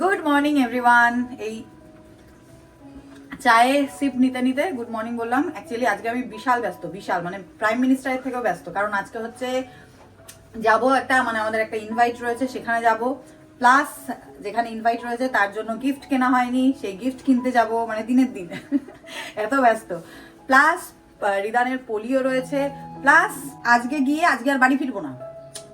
Good morning everyone এই চায়ে sheep নিতে নিতে গুড মর্নিং বললাম। অ্যাকচুয়ালি আজকে আমি বিশাল ব্যস্ত, বিশাল মানে প্রাইম মিনিস্টারের থেকেও ব্যস্ত। কারণ আজকে হচ্ছে যাব একটা মানে আমাদের একটা ইনভাইট রয়েছে, সেখানে যাব। প্লাস যেখানে ইনভাইট রয়েছে, তার জন্য গিফট কেনা হয়নি। সেই গিফট কিনতে যাব মানে দিনের দিন। এত ব্যস্ত। প্লাস রিদানের পোলিও রয়েছে। প্লাস আজকে গিয়ে, আজকে আর বাড়ি ফিরবো না।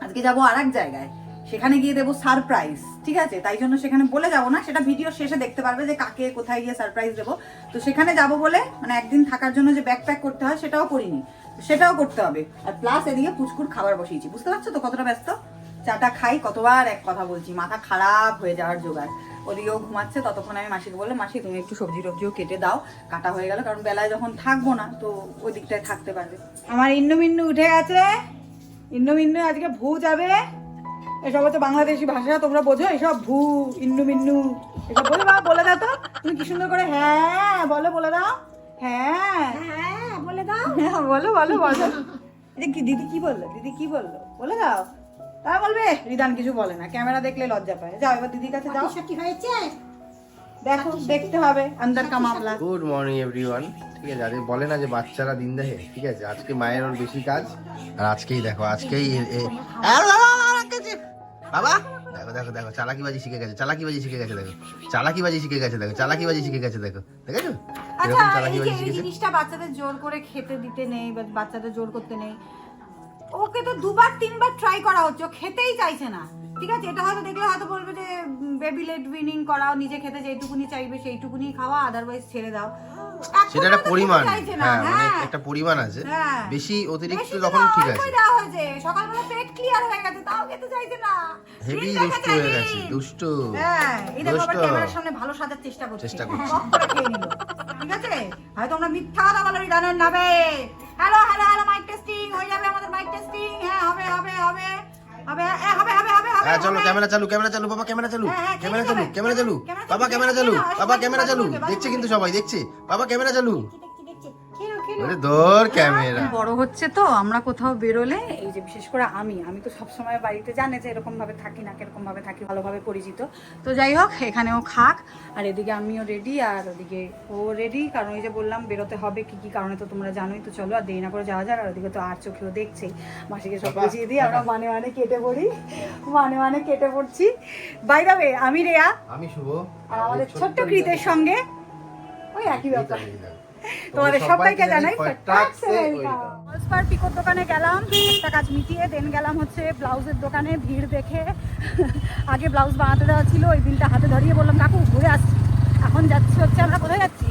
আজকে যাব আর এক জায়গায়। সেখানে গিয়ে দেবো সারপ্রাইজ ঠিক আছে? তাই জন্য সেখানে বলে যাব না, সেটা ভিডিও শেষে দেখতে পারবে যে কাকে, কোথায় গিয়ে সারপ্রাইজ দেবো। তো সেখানে যাব বলে মানে একদিন থাকার জন্য যে ব্যাগ প্যাক করতে হয় সেটাও করিনি, সেটাও করতে হবে। আর প্লাস এদিকে পুচকুর খাবার বসিয়েছি, বুঝতে পারছ তো কতটা ব্যস্ত? চাটা খাই, কতবার এক কথা বলছি, মাথা খারাপ হয়ে যাওয়ার জোগাড়। ওদিকেও ঘুমাচ্ছে, ততক্ষণ আমি মাসিকে বললাম, মাসি, তুমি একটু সবজি টবজিও কেটে দাও, কাটা হয়ে গেল, কারণ বেলায় যখন থাকব না, তো ওই দিকটায় থাকতে পারবে। আমার ইন্নু মিন্নু উঠে গেছে। ইন্নু মিন্নু আজকে ভু যাবে? এসব হচ্ছে বাংলাদেশি ভাষা তোমরা বোঝো এসব ভু ইন্নু মিন্নু এসব বলে দাও বলে দাও তো। তুমি কি সুন্দর করে হ্যাঁ বলো বলে দাও। হ্যাঁ। হ্যাঁ বলে দাও। হ্যাঁ বলো বলো বলো। যে কি দিদি কি বলল? দিদি কি বলল? বলে দাও। তা বলবে রিদান কিছু বলে না ক্যামেরা দেখলে লজ্জা পায়। যাও এবার দিদির কাছে যাও। সত্যি হয়েছে? দেখো দেখতে হবে আন্দার কা মামলা গুড মর্নিং এভরিওয়ান ঠিক আছে আজকে বলে না যে বাচ্চারা দিন দেখে ঠিক আছে? আজকে মায়ের ওর বেশি কাজ আর আজকেই দেখো আজকেই বাবা? দেখো দেখো দেখো চালাকিবাজি শিখে গেছে চালাকিবাজি শিখে গেছে দেখো। চালাকিবাজি শিখে গেছে দেখো চালাকিবাজি শিখে গেছে দেখো। দেখেছ? আচ্ছা এরকম চালাকিবাজি এই শিখেছে? জিনিসটা বাচ্চাদের জোর করে খেতে দিতে নেই বা বাচ্চাদের জোর করতে নেই। ওকে তো দুবার তিনবার ট্রাই করা হচ্ছে ও খেতেই চাইছে না। ঠিক আছে? এটা হয়তো দেখলে হয়তো বলবে যে বেবি লেট উইনিং করাও নিজে খেতে যেইটুকুনি চাইবে সেইটুকুনি খাওয়া আদারওয়াইজ ছেড়ে দাও। সেটা একটা পরিমাণ। হ্যাঁ মানে হ্যাঁ। একটা পরিমাণ আছে। হ্যাঁ। বেশি অতিরিক্ত তখন ঠিক আছে। সকালবেলা পেট ক্লিয়ার হয়ে গেছে তাও খেতে চাইছে না। হেভি দুষ্ট হয়ে গেছে দুষ্ট। হ্যাঁ এই আবার ক্যামেরার সামনে ভালো সাজার চেষ্টা করছে। চেষ্টা করছে। ঠিক আছে? হয়তো আমরা মিথ্যা কথা বলে রিদানের নামে। Hello hello hello mike testing হয়ে যাবে আমাদের মাইক টেস্টিং হ্যাঁ হবে হবে হবে। হবে হ্যাঁ, হবে হবে হবে হবে হ্যাঁ চলো ক্যামেরা চালু ক্যামেরা চালু বাবা ক্যামেরা চালু ক্যামেরা চালু ক্যামেরা চালু। ক্যামেরা বাবা ক্যামেরা চালু বাবা ক্যামেরা চালু দেখছে কিন্তু সবাই দেখছে। বাবা ক্যামেরা চালু। ক্যামেরা। বড় হচ্ছে তো আমরা কোথাও বেরোলে এই যে বিশেষ করে আমি আমি তো সবসময় বাড়িতে জানে যে এরকম ভাবে থাকি না কীরকম ভাবে থাকি ভালোভাবে পরিচিত। তো যাই হোক এখানেও খাক আর এদিকে আমিও রেডি আর ওদিকে ও রেডি কারণ ওই যে বললাম বেরোতে হবে কি কি কারণে তো তোমরা জানোই তো চলো আর দেরি না করে যাওয়া যাক আর ওদিকে তো আর চোখেও দেখছেই মাসিকে সব বুঝিয়ে দিই আমরা মানে মানে কেটে পড়ি মানে মানে কেটে পড়ছি। বাই দাবে আমি রেয়া আমি শুভ আর আমাদের ছোট্ট কৃতের সঙ্গে ওই একই ব্যাপার। তোমাদের সবাইকে জানাই অলস্পার পিকোর দোকানে গেলাম একটা কাজ মিটিয়ে দেন গেলাম হচ্ছে ব্লাউজের দোকানে ভিড় দেখে। আগে ব্লাউজ বানাতে দেওয়া ছিল ওই বিলটা হাতে ধরিয়ে বললাম কাকু ঘুরে আসছি। এখন যাচ্ছি হচ্ছে আমরা কোথায় যাচ্ছি?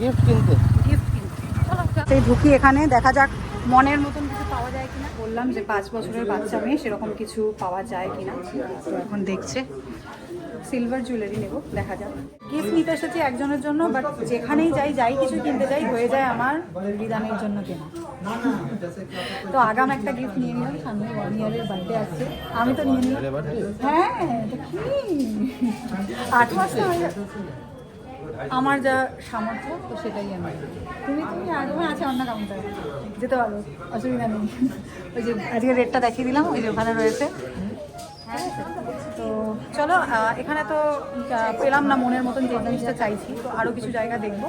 গিফট কিনতে। গিফট কিনতে। চলো সেই ঢুকি এখানে দেখা যাক মনের মতন কিছু পাওয়া যায় কিনা। বললাম যে পাঁচ বছরের বাচ্চা মেয়ে সেরকম কিছু পাওয়া যায় কিনা। তো এখন দেখছে। সিলভার জুয়েলারি নেব, দেখা যাক। গিফট নিতে এসেছি একজনের জন্য বাট যেখানেই যাই যাই কিছু কিনতে যাই, হয়ে যায় আমার বিধানের জন্য কেনা। তো আগাম একটা গিফট নিয়ে নিলাম, সামনে ওয়ান ইয়ারের বার্থডে আছে। আমি তো নিয়ে নিলাম। হ্যাঁ আট মাস আমার যা সামর্থ্য, তো সেটাই আমি। তুমি তুমি আগ্রহ আছে অন্য কাউন্টার যেতে পারো, অসুবিধা নেই। ওই যে আজকে রেটটা দেখিয়ে দিলাম, ওই যে ওখানে রয়েছে। তো চলো এখানে তো পেলাম না মনের মতন যে জিনিসটা চাইছি, তো আরও কিছু জায়গা দেখব।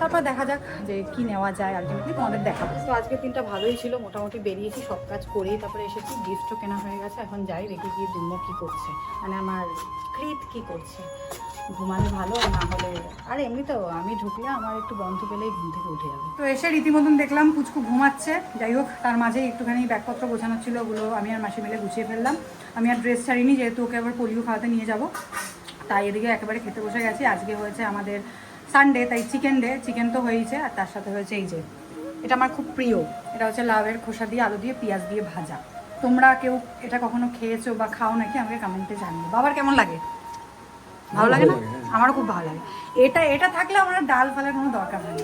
তারপর দেখা যাক যে কি নেওয়া যায় আলটিমেটলি তোমাদের দেখা তো আজকের দিনটা ভালোই ছিল, মোটামুটি বেরিয়েছি, সব কাজ করেই, তারপরে এসেছি গিফটও কেনা হয়ে গেছে, এখন যাই দেখি গিয়ে দুম্ম কী করছে মানে আমার কৃত কী করছে। ঘুমালে ভালো, না হলে আর এমনি তো আমি ঢুকলে আমার একটু বন্ধ পেলেই ঘুম থেকে উঠে যাবে। তো এসে রীতিমতন দেখলাম পুচকু ঘুমাচ্ছে। যাই হোক, তার মাঝে একটুখানি ব্যাগপত্র গোছানো ছিল, ওগুলো আমি আর মাসি মিলে গুছিয়ে ফেললাম। আমি আর ড্রেস ছাড়িনি, যেহেতু ওকে আবার পোলিও খাওয়াতে নিয়ে যাব। তাই এদিকে একেবারে খেতে বসে গেছি। আজকে হয়েছে আমাদের সানডে তাই চিকেন ডে চিকেন তো হয়েছে আর তার সাথে হয়েছে এই যে, এটা আমার খুব প্রিয়। এটা হচ্ছে লাভের খোসা দিয়ে, আলু দিয়ে, পেঁয়াজ দিয়ে ভাজা। তোমরা কেউ এটা কখনো খেয়েছো বা খাও নাকি আমাকে কমেন্টে জানিও। বাবার কেমন লাগে? ভালো লাগে না? আমারও খুব ভালো লাগে। এটা এটা থাকলে আমার ডাল ফালের কোনো দরকার হয়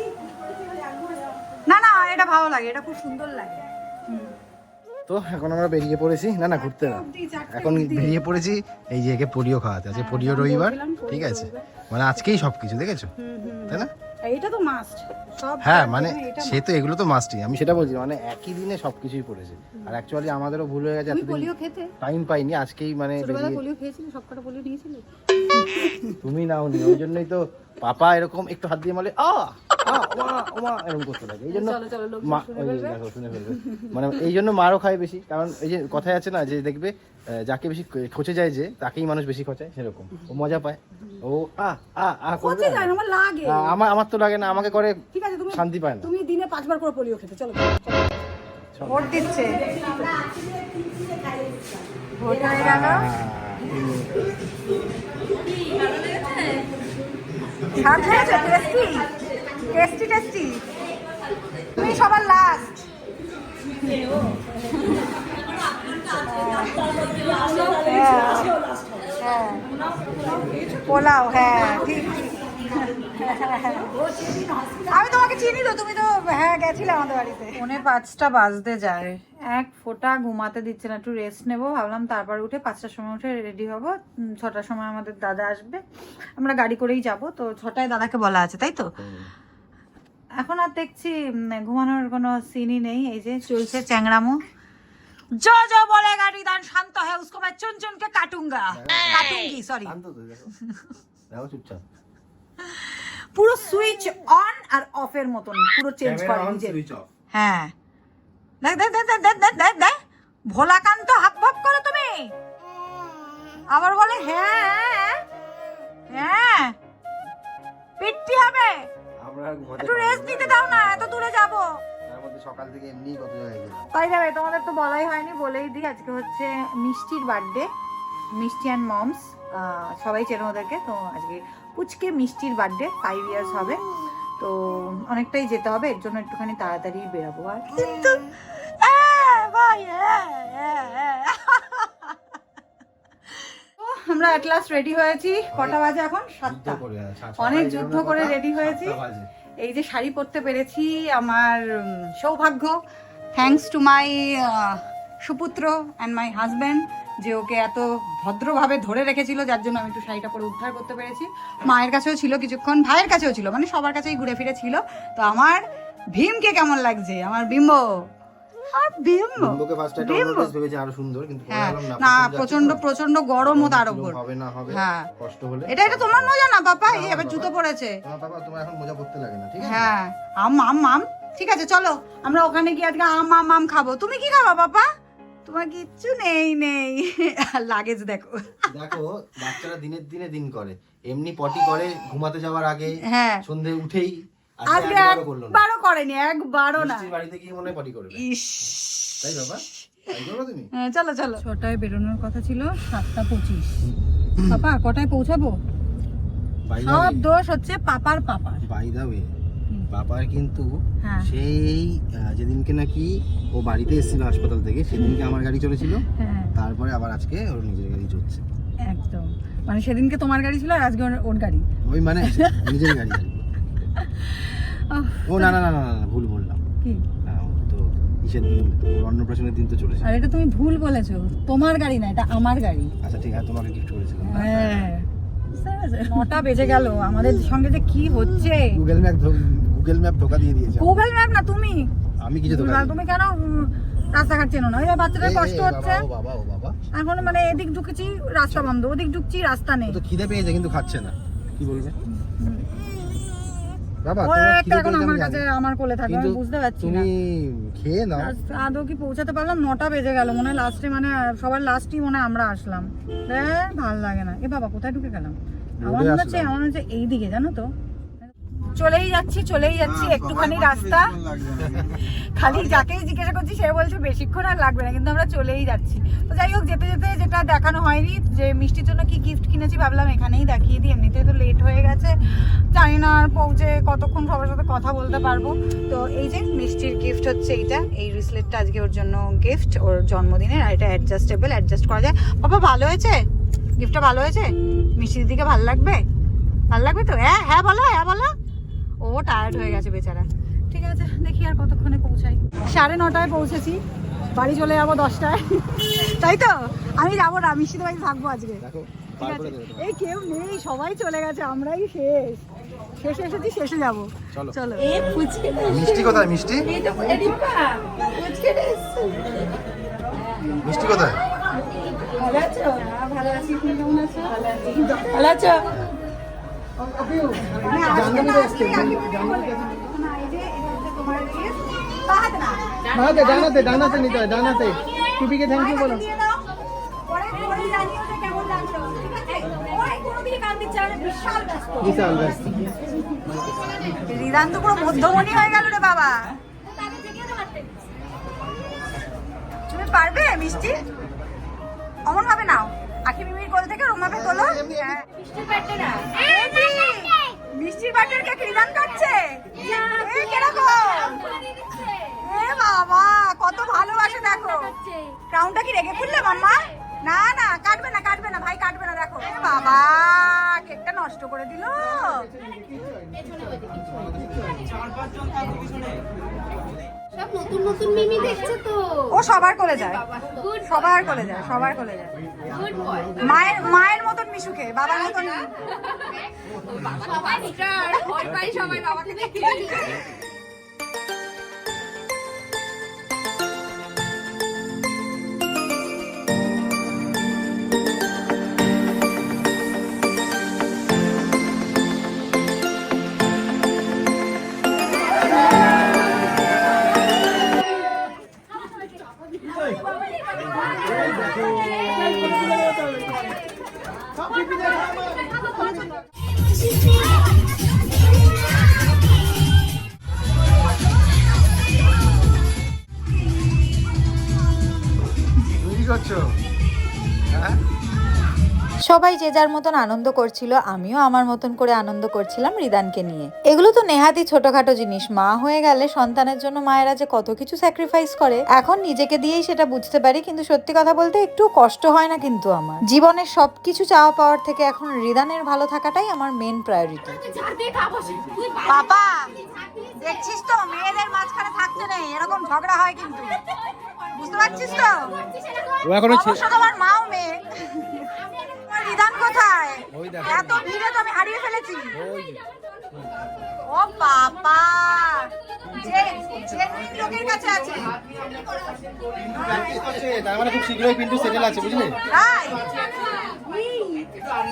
না। না এটা ভালো লাগে এটা খুব সুন্দর লাগে। তো এখন আমরা বেরিয়ে পড়েছি। না না ঘুরতে না। এখন বেরিয়ে পড়েছি এই যে একে পোলিও খাওয়াতে। আছে পোলিও রবিবার ঠিক আছে। মানে আজকেই সব কিছু দেখেছ তাই না? এইটা তো মাস্ট সব হ্যাঁ মানে সে তো এগুলো তো মাস্টই আমি সেটা বলছি মানে একই দিনে সব কিছুই পড়েছে। আর অ্যাকচুয়ালি আমাদেরও ভুল হয়ে গেছে এতদিন। পোলিও খেতে? টাইম পাইনি আজকেই মানে বেরিয়ে পোলিও খেয়েছিলে? সব কটা পোলিও নিয়েছিলে? তুমি নাও নি ওই জন্যই তো পাপা এরকম একটু হাত দিয়ে মারলে আ আ, ওমা, ওমা, এরকম করতে এই জন্য। মানে এই জন্য মারও খায় বেশি কারণ এই যে কথায় আছে না যে দেখবে যাকে বেশি খোঁচে যায় যে তাকেই মানুষ বেশি খোঁচায় সেরকম। ও মজা পায়। ও আ আ আ করবে হচ্ছে যায় না, আমার আমার আমার তো লাগে না আমাকে করে শান্তি পায় না। তুমি দিনে পাঁচবার করে পোলিও খেতে চলো। ভোট দিচ্ছে। ভোট হয়ে। গেল টেস্টি তুমি সবার লাস্ট হ্যাঁ পোলাও হ্যাঁ ঠিক। আমি তোমাকে চিনি তো, তুমি তো হ্যাঁ গেছিলে আমাদের বাড়িতে। পাঁচটা বাজতে যায়। এক ফোঁটা ঘুমাতে দিচ্ছে না একটু রেস্ট নেব। ভাবলাম তারপর উঠে পাঁচটার সময় উঠে রেডি হব। ছটার সময় আমাদের দাদা আসবে। আমরা গাড়ি করেই যাব। তো ছটায় দাদাকে বলা আছে তাই তো? এখন আর দেখছি ঘুমানোর কোনো সিনই নেই। এই যে চলছে চ্যাংরামো বলে গাড়ি দান শান্ত চুন কাটুঙ্গা? কাটুঙ্গি সরি পুরো সুইচ অন আর অফ এর মতন পুরো চেঞ্জ করে হ্যাঁ। দেখ দেখ দেখ দেখ দেখ দেখ দেখ ভোলাকান্ত হাব ভাব করো তুমি। আবার বলে হ্যাঁ হ্যাঁ পিটতে হবে। একটু রেস্ট নিতে দাও না এত দূরে যাব। তাই যাবে তোমাদের তো বলাই হয়নি বলেই দিই আজকে হচ্ছে মিষ্টির বার্থডে। মিষ্টি অ্যান্ড মমস সবাই চেনো ওদেরকে তো আজকে পুচকে মিষ্টির বার্থডে ফাইভ ইয়ার্স হবে। তো অনেকটাই যেতে হবে এর জন্য একটুখানি তাড়াতাড়ি বেরাবো আর। কিন্তু আহ, আহ। তো আমরা অ্যাট লাস্ট রেডি হয়েছি। কটা বাজে এখন? সাতটা। হ্যাঁ, অনেক যুদ্ধ করে ready হয়েছি। এই যে শাড়ি পরতে পেরেছি আমার সৌভাগ্য। থ্যাঙ্কস টু মাই সুপুত্র অ্যান্ড মাই হাজব্যান্ড যে ওকে এত ভদ্রভাবে ধরে রেখেছিল যার জন্য আমি একটু শাড়িটা পরে উদ্ধার করতে পেরেছি। মায়ের কাছেও ছিল কিছুক্ষণ ভাইয়ের কাছেও ছিল মানে সবার কাছেই ঘুরে ফিরে ছিল। তো আমার ভীমকে কেমন লাগছে? আমার বিম্ব হ্যাঁ। না প্রথম প্রচণ্ড যাচ্ছি তো, প্রচণ্ড গরমও তার উপর। হবে না হবে হ্যাঁ। এটা এটা তোমার মজা না বাবা এই এবার জুতো পড়েছে তোমার বাবা তোমার এখন মজা করতে লাগে না ঠিক আছে? হ্যাঁ। আম আম আম। ঠিক আছে চলো। আমরা ওখানে গিয়ে আজকে আম আম আম খাব। তুমি কি খাবা বাবা তোমার কিচ্ছু নেই নেই। লাগেজ দেখো। দেখো বাচ্চারা দিনের দিনে দিন করে। এমনি পটি করে ঘুমাতে যাওয়ার আগে হ্যাঁ। সন্ধে উঠেই আজকে একবারও করল না। একবারও করেনি একবারও না। বাড়িতে গিয়ে মনে হয় পটি করবে। ইস। তাই বাবা? করো হ্যাঁ, চলো চলো। ছটায় বেরোনোর কথা ছিল সাতটা পঁচিশ। পাপা কটায় পৌঁছাবো? সব দোষ হচ্ছে পাপার পাপার। বাই দা ওয়ে বাবার কিন্তু হ্যাঁ। সেই যেদিনকে নাকি ও বাড়িতে এসেছিল হাসপাতাল থেকে সেদিনকে আমার গাড়ি চলেছিল। হ্যাঁ। তারপরে আবার আজকে ওর নিজের গাড়ি চলছে একদম। মানে সেদিনকে তোমার গাড়ি ছিল আর আজকে ওর- গাড়ি? ওই মানে নিজের গাড়ি ও না না না না ভুল বললাম। কি? দিন অন্নপ্রাশনের দিন তো চলেছে আর এটা তুমি ভুল বলেছ। তোমার গাড়ি না এটা আমার গাড়ি। আচ্ছা ঠিক আছে তোমাকে গিফট করেছিলাম। হ্যাঁ। নটা বেজে গেল। আমাদের সঙ্গে যে কি হচ্ছে? গুগল ম্যাপ গুগল ম্যাপ ধোকা দিয়ে দিয়েছে। গুগল ম্যাপ না তুমি? আমি কিছু ধোকা তুমি কেন রাস্তাঘাট চেনো না? ওই বাচ্চাদের কষ্ট হচ্ছে। এখন মানে এদিক ঢুকেছি রাস্তা বন্ধ। ওদিক ঢুকছি রাস্তা নেই। তো খিদে পেয়েছে কিন্তু খাচ্ছে না। কি বলবে? বাবা ও একটা এখন আমার কাছে আমার কোলে থাকে আমি বুঝতে পারছি না। তুমি খেয়ে নাও। আদৌ কি পৌঁছাতে পারলাম? নটা বেজে গেল মনে হয় লাস্টে মানে সবার লাস্টই মনে হয় আমরা আসলাম। এ, ভালো লাগে না। এ বাবা কোথায় ঢুকে গেলাম? আমার মনে হচ্ছে আমার মনে হচ্ছে এই দিকে জানো তো? চলেই যাচ্ছি চলেই যাচ্ছি একটুখানি রাস্তা। খালি যাকেই জিজ্ঞাসা করছি সে বলছে বেশিক্ষণ আর লাগবে না কিন্তু আমরা চলেই যাচ্ছি। তো যাই হোক যেতে যেতে যেটা দেখানো হয়নি যে মিষ্টির জন্য কি গিফট কিনেছি ভাবলাম এখানেই দেখিয়ে দিই এমনিতে তো লেট হয়ে গেছে। জানি না আর পৌঁছে কতক্ষণ সবার সাথে কথা বলতে পারব। তো এই যে মিষ্টির গিফট হচ্ছে এইটা এই রিসলেটটা আজকে ওর জন্য গিফট ওর জন্মদিনের আর এটা অ্যাডজাস্টেবল অ্যাডজাস্ট করা যায়। বাবা ভালো হয়েছে? গিফটটা ভালো হয়েছে? মিষ্টির দিকে ভালো লাগবে? ভালো লাগবে তো? হ্যাঁ হ্যাঁ বলো হ্যাঁ বলো। ও টায়ার্ড হয়ে গেছে বেচারা। ঠিক আছে দেখি আর কতক্ষণে পৌঁছাই। সাড়ে নটায় পৌঁছেছি। বাড়ি চলে যাব দশটায়। তাই তো? আমি যাব না মিষ্টিতে বাড়ি থাকব আজকে। দেখো ঠিক আছে। এই কেউ নেই সবাই চলে গেছে আমরাই শেষ। শেষে এসেছি শেষে যাব। চলো। চলো। এ ফুচকে মিষ্টি কোথায় মিষ্টি? মিষ্টি কোথায়? ভালো আছি? ভালো আছো ডানাতে ডানাতে ডানাতে নিতে হয় ডানাতে। টুপিকে থ্যাংক ইউ বলো। বিশাল ব্যস্ত। বিশাল রিদান তো পুরো মধ্যমণি হয়ে গেল রে বাবা। তুমি পারবে মিষ্টি? অমন ভাবে নাও। আখি মিমির কোল থেকে রোমাপে তোলো। হ্যাঁ। কি? মিষ্টির বাটার কেক রিদান কাটছে কীরকম এ বাবা কত ভালোবাসে দেখো। ক্রাউনটা কি রেখে খুললে মাম্মা নষ্ট করে দিল। সব নতুন নতুন মিমি দেখছে তো? ও সবার কোলে যায়। সবার কোলে যায় সবার কোলে যায়। মায়ের মায়ের মতন মিশুকে বাবার মতন সবাই বাবাকে করছ? হ্যাঁ? সবাই যে যার মতন আনন্দ করছিল আমিও আমার মতন করে আনন্দ করছিলাম রিদানকে নিয়ে। এগুলো তো নেহাতি ছোটখাটো জিনিস। মা হয়ে গেলে সন্তানের জন্য মায়েরা যে কত কিছু স্যাক্রিফাইস করে এখন নিজেকে দিয়েই সেটা বুঝতে পারি কিন্তু সত্যি কথা বলতে একটু কষ্ট হয় না কিন্তু আমার। জীবনের সবকিছু চাওয়া পাওয়ার থেকে এখন রিদানের ভালো থাকাটাই আমার মেন প্রায়োরিটি বাবা দেখছিস তো? মেয়েদের মাঝখানে থাকতে নেই। এরকম ঝগড়া হয় কিন্তু। বুঝতে পারছিস তো? ও এখনও অবশ্য তোমার মাও মেয়ে। তোমার কোথায়? এত ভিড়ে তো আমি হারিয়ে ফেলেছি। ও বাবা! যে যে লোকের কাছে আছে। তার মানে খুব শীঘ্রই পিন্টু সেটেল আছে বুঝলে? তাই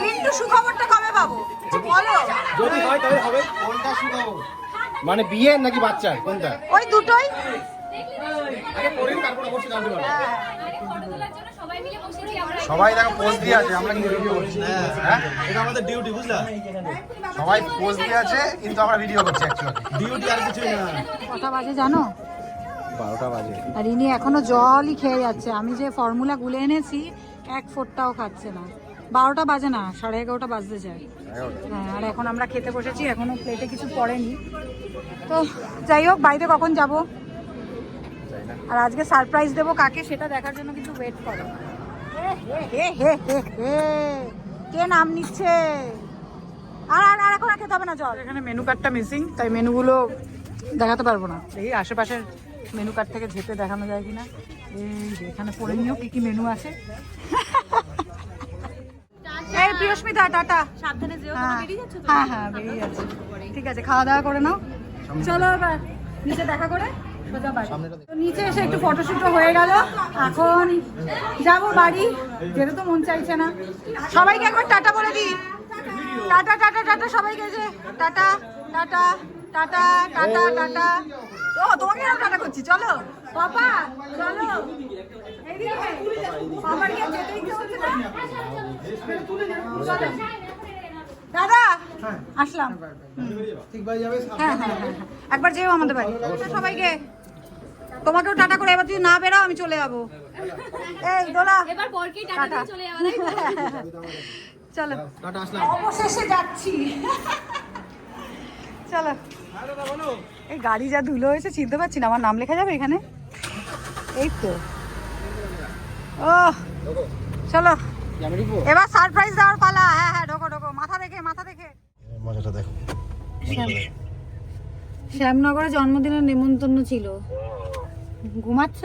কিন্তু সুখবরটা কবে পাবো? বলো। যদি হয় তবে হবে। কোনটা শুকাবো মানে বিয়ে নাকি বাচ্চা কোনটা? ওই দুটোই। সবাই মিলে বসেছি আমরা সবাই দেখো পোজ দিয়ে আছে আমরা কিন্তু ভিডিও করছি। হ্যাঁ। এটা আমাদের ডিউটি বুঝলা? সবাই পোজ দিয়ে আছে কিন্তু আমরা ভিডিও করছি অ্যাকচুয়ালি ডিউটি আর কিছুই না। কথা বাজে জানো? বারোটা বাজে। আর ইনি এখনও জলই খেয়ে যাচ্ছে। আমি যে ফর্মুলা গুলে এনেছি এক ফোঁটটাও খাচ্ছে না। বারোটা বাজে না সাড়ে এগারোটা বাজতে যায়। হ্যাঁ আর এখন আমরা খেতে বসেছি এখনও প্লেটে কিছু পড়েনি। তো যাই হোক বাড়িতে কখন যাব? আর আজকে সারপ্রাইজ দেবো কাকে সেটা দেখার জন্য কিছু ওয়েট করো। হে হে হে হে হে কে নাম নিচ্ছে? আর আর আর এখন আর খেতে হবে না জল। এখানে মেনু কার্ডটা মিসিং তাই মেনুগুলো দেখাতে পারব না। এই আশেপাশের মেনু কার্ড থেকে ঝেপে দেখানো যায় কিনা? এই এখানে পড়ে নিও কি কি মেনু আছে। এই প্রিয়স্মিতা টাটা। সাবধানে যেও হ্যাঁ। হ্যাঁ বেরিয়ে যাচ্ছে। ঠিক আছে খাওয়া দাওয়া করে নাও। চলো এবার নিচে দেখা করে। সোজা বাড়ি। তো নিচে এসে একটু ফটোশুটও হয়ে গেল। এখন যাব বাড়ি যেতে তো মন চাইছে না। সবাইকে একবার টাটা বলে দিই। টাটা টাটা টাটা সবাইকে যে tata tata tata tata tata. ও তোমাকে আর টাটা করছি চলো। পাপা চলো। এদিকে। কি যেতে ইচ্ছে হচ্ছে না? চলো। দাদা আসলাম। ঠিক বাই যাবে হ্যাঁ হ্যাঁ হ্যাঁ হ্যাঁ। একবার যেও আমাদের বাড়ি। সবাইকে তোমাকেও টাটা করে এবার যদি না বেরাও আমি চলে যাব। এই দোলা। এবার বরকে টাটা। চলে অবশেষে যাচ্ছি। চলো। এই গাড়ি যা ধুলো হয়েছে চিনতে পারছি না আমার নাম লেখা যাবে এখানে? এই তো। ও চলো। এবার সারপ্রাইজ দেওয়ার পালা। হ্যাঁ হ্যাঁ ঢোকো ঢোকো। মাথা দেখে মাথা দেখে মজাটা দেখো। শ্যামনগরে জন্মদিনের নেমন্তন্ন ছিল। ঘুমাচ্ছ?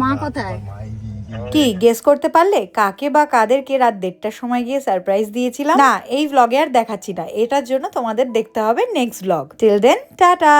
মা কোথায়? কি গেস করতে পারলে? কাকে বা কাদেরকে রাত দেড়টার সময় গিয়ে সারপ্রাইজ দিয়েছিলাম? না এই ভ্লগে আর দেখাচ্ছি না। এটার জন্য তোমাদের দেখতে হবে next vlog till then tata